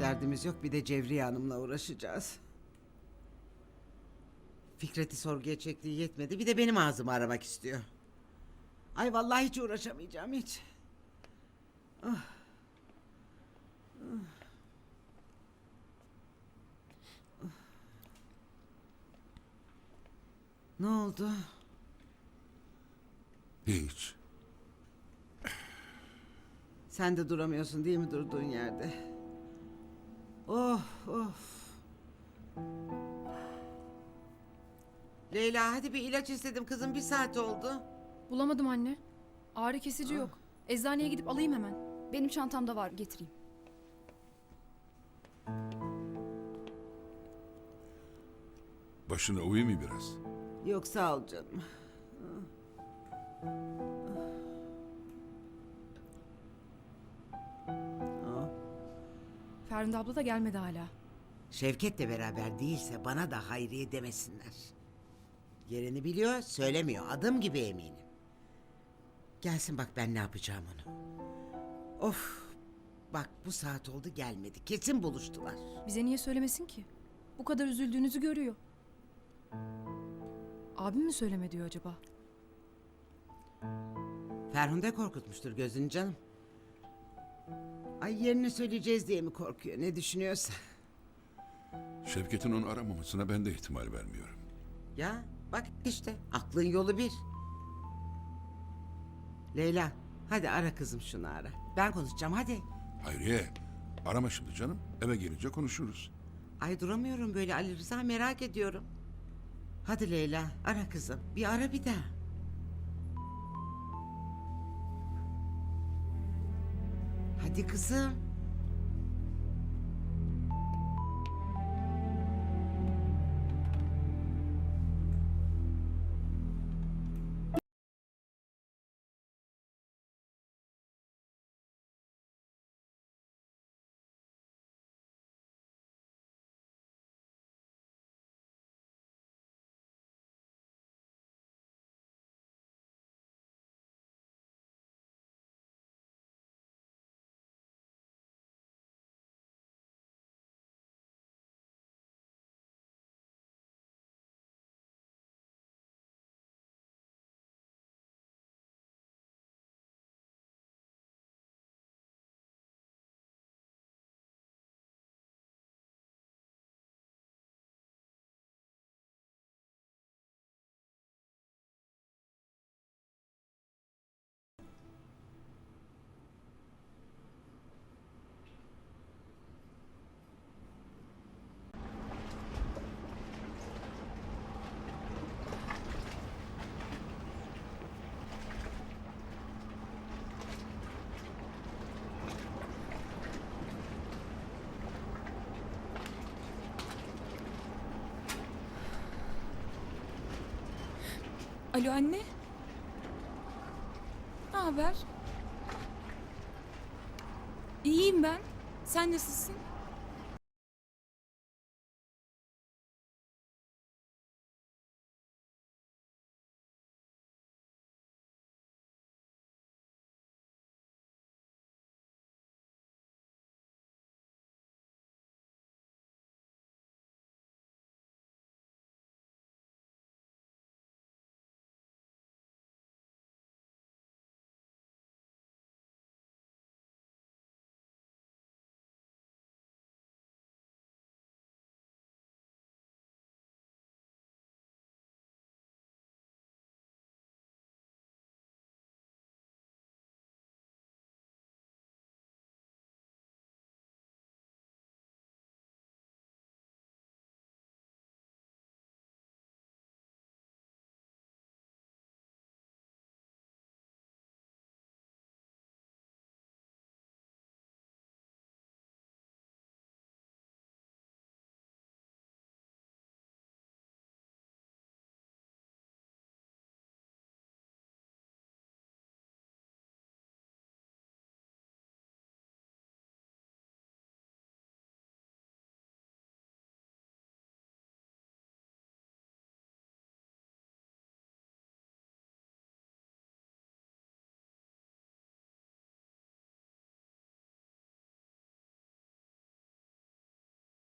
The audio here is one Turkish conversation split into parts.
derdimiz yok bir de Cevriye Hanım'la uğraşacağız. Fikret'i sorguya çektiği yetmedi bir de benim ağzımı aramak istiyor. Ay vallahi hiç uğraşamayacağım hiç. Ah. Ah. Ah. Ne oldu? Hiç. Sen de duramıyorsun değil mi durduğun yerde? Oh of. Leyla hadi bir ilaç istedim kızım bir saat oldu. Bulamadım anne. Ağrı kesici yok. Eczaneye gidip alayım hemen. Benim çantamda var getireyim. Başına uyuyor mu biraz? Yok sağ ol canım. Ferhunde abla da gelmedi hala. Şevket de beraber değilse bana da Hayriye demesinler. Yerini biliyor, söylemiyor. Adım gibi eminim. Gelsin bak ben ne yapacağım onu. Of. Bak bu saat oldu gelmedi. Kesin buluştular. Bize niye söylemesin ki? Bu kadar üzüldüğünüzü görüyor. Abim mi söyleme diyor acaba? Ferhunde korkutmuştur gözünü canım. Ay yerini söyleyeceğiz diye mi korkuyor ne düşünüyorsa. Şevket'in onu aramamasına ben de ihtimal vermiyorum. Ya bak işte aklın yolu bir. Leyla hadi ara kızım şunu ara. Ben konuşacağım hadi. Hayriye, arama şimdi canım. Eve gelince konuşuruz. Ay duramıyorum böyle Ali Rıza merak ediyorum. Hadi Leyla ara kızım bir ara bir daha. Hadi kızım. Alo anne. Ne haber? İyiyim ben. Sen nasılsın?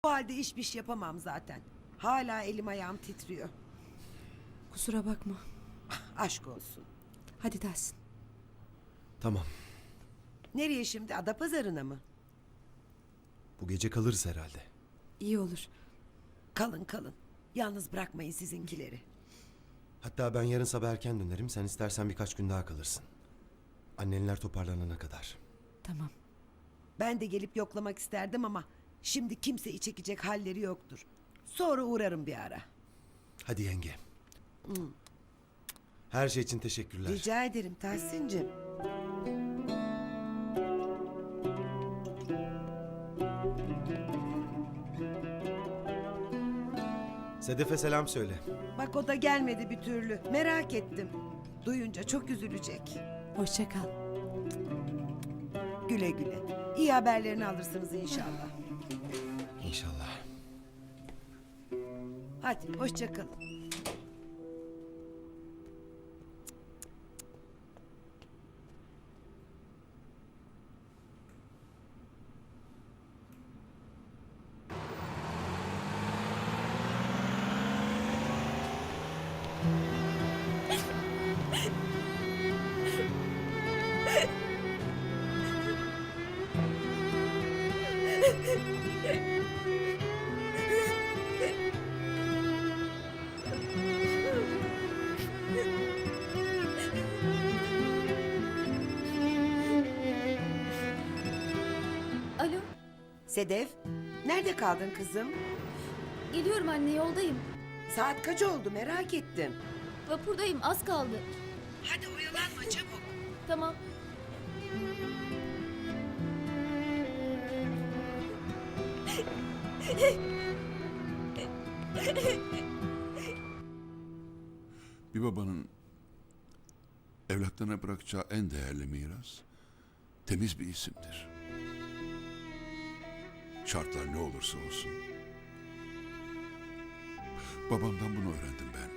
Bu halde iş biş yapamam zaten. Hala elim ayağım titriyor. Kusura bakma. Aşk olsun. Hadi dersin. Tamam. Nereye şimdi? Adapazarı'na mı? Bu gece kalırız herhalde. İyi olur. Kalın kalın. Yalnız bırakmayın sizinkileri. Hatta ben yarın sabah erken dönerim. Sen istersen birkaç gün daha kalırsın. Annenler toparlanana kadar. Tamam. Ben de gelip yoklamak isterdim ama şimdi kimseyi çekecek halleri yoktur. Sonra uğrarım bir ara. Hadi yenge. Her şey için teşekkürler. Rica ederim Tahsin'cim. Sedef'e selam söyle. Bak o da gelmedi bir türlü. Merak ettim. Duyunca çok üzülecek. Hoşça kal. Güle güle. İyi haberlerini alırsınız inşallah. İnşallah. Hadi hoşça kalın. Sedef, nerede kaldın kızım? geliyorum anne yoldayım. Saat kaç oldu merak ettim. Vapurdayım az kaldı. Hadi oyalanma çabuk. Tamam. Bir babanın evlatlarına bırakacağı en değerli miras temiz bir isimdir. Şartlar ne olursa olsun. Babamdan bunu öğrendim ben.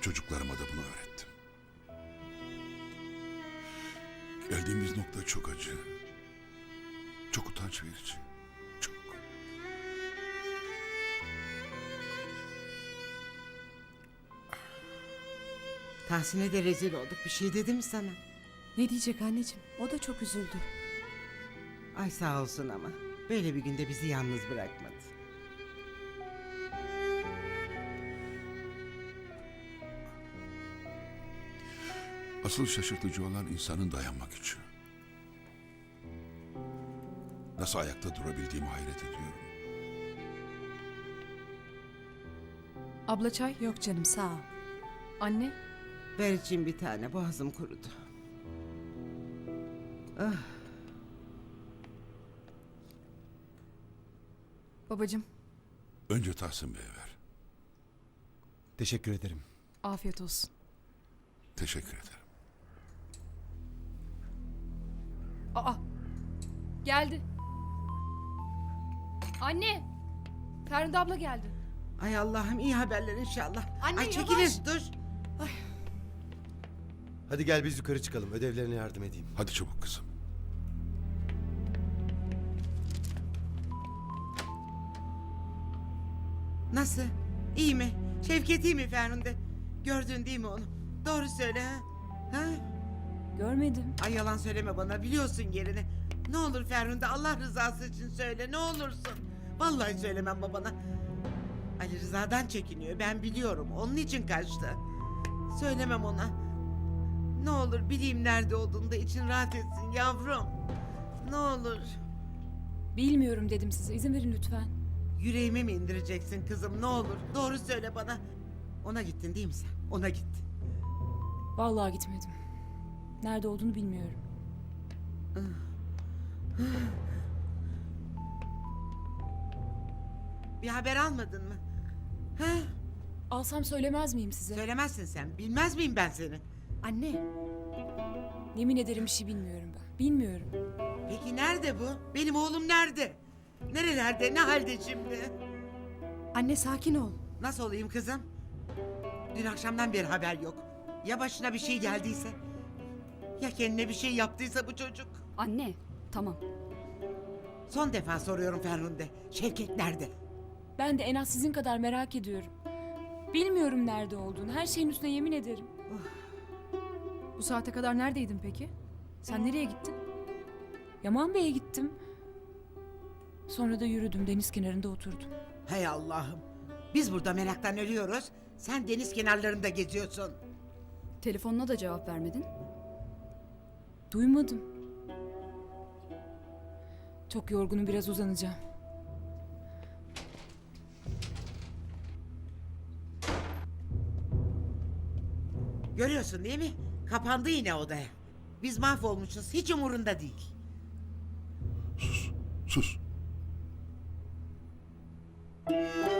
Çocuklarıma da bunu öğrettim. Geldiğimiz nokta çok acı. Çok utanç verici. Çok. Tahsin'e de rezil olduk. Bir şey dedim mi sana? Ne diyecek anneciğim? O da çok üzüldü. Ay sağ olsun ama. Böyle bir günde bizi yalnız bırakmadı. Asıl şaşırtıcı olan insanın dayanma gücü. Nasıl ayakta durabildiğimi hayret ediyorum. Abla çay. Yok canım sağ ol. Anne. Ver için bir tane. Boğazım kurudu. Ah, Babacım. Önce Tahsin Bey'e ver. Teşekkür ederim. Afiyet olsun. Teşekkür ederim. Aa. Geldi. Anne. Feride abla geldi. Ay Allah'ım iyi haberler inşallah. Anne, Ay çekilin yavaş. dur. Hadi gel biz yukarı çıkalım. Ödevlerine yardım edeyim. Hadi çabuk kızım. Nasıl? İyi mi? Şevket iyi mi Ferhunde? Gördün değil mi onu? Doğru söyle ha? Ha? Görmedim. Ay yalan söyleme bana biliyorsun yerini. Ne olur Ferhunde Allah rızası için söyle ne olursun. Vallahi söylemem babana. Ali Rıza'dan çekiniyor ben biliyorum onun için kaçtı. Söylemem ona. Ne olur bileyim nerede olduğunu da için rahat etsin yavrum. Ne olur. Bilmiyorum dedim size. İzin verin lütfen. Yüreğime mi indireceksin kızım ne olur. Doğru söyle bana. Ona gittin değil mi sen? Ona gittin. Vallahi gitmedim. Nerede olduğunu bilmiyorum. Bir haber almadın mı? Ha? Alsam söylemez miyim size? Söylemezsin sen. Bilmez miyim ben seni? Anne. Yemin ederim bir şey bilmiyorum ben. Bilmiyorum. Peki nerede bu? Benim oğlum nerede? Nerelerde? Ne halde şimdi? Anne sakin ol. Nasıl olayım kızım? Dün akşamdan beri haber yok. Ya başına bir şey geldiyse? Ya kendine bir şey yaptıysa bu çocuk? Anne tamam. Son defa soruyorum Ferhunde. Şevket nerede? Ben de en az sizin kadar merak ediyorum. Bilmiyorum nerede olduğunu. Her şeyin üstüne yemin ederim. Bu saate kadar neredeydin peki? Sen nereye gittin? Yaman Bey'e gittim. Sonra da yürüdüm deniz kenarında oturdum. Hay Allah'ım. Biz burada meraktan ölüyoruz. Sen deniz kenarlarında geziyorsun. Telefonuna da cevap vermedin. Duymadım. Çok yorgunum biraz uzanacağım. Görüyorsun değil mi? Kapandı yine odaya. Biz mahvolmuşuz. Hiç umurunda değil. Sus. Thank you.